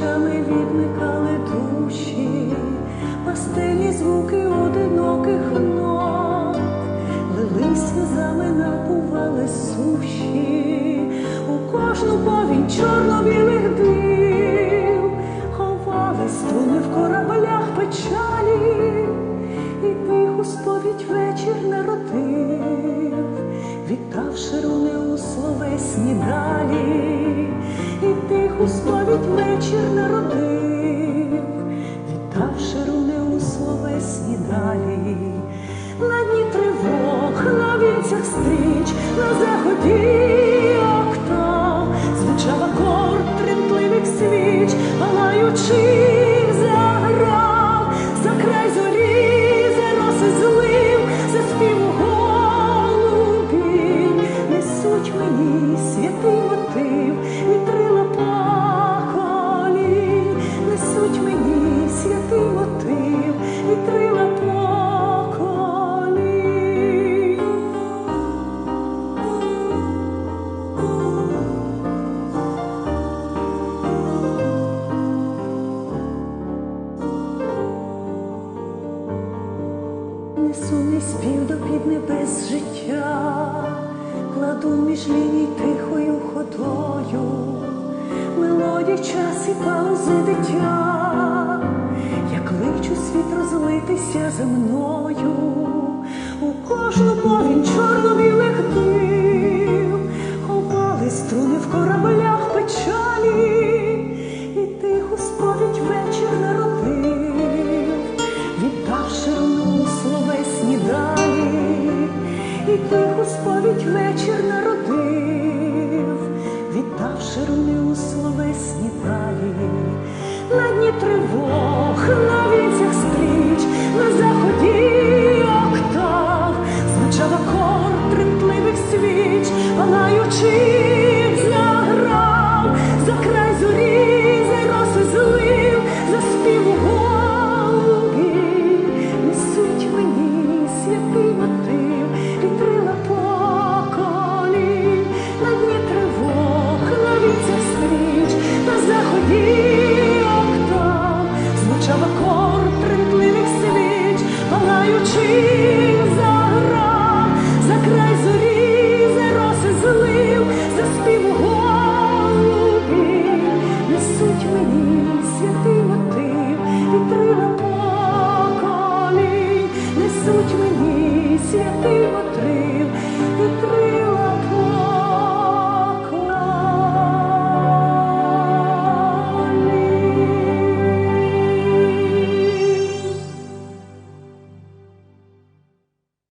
луни ключами відмикали душі, пастельні звуки одиноких нот, лились сльозами, напували суші, у кожну повінь чорно-білих див, ховали струни в кораблях печалі, і тиху сповідь вечір народив, вітав шируни у словесні далі, і тиху сповідь далі, на дні тривог, на вінцях стріч, на заході октав, звучав акорд тремтливих свіч, палаючи заграв, за край зорі, за роси за співу несуть мені святий мотив, до під небес життя, кладу між ліній тихою ходою, мелодій час і паузи дитя, я кличу світ розлитися за мною, у кожну повінь тиху сповідь вечір народив, віддавши руни у словесні далі, на дні тривог, на віцях стріч, на заході акорд тремтливих свіч, палаючи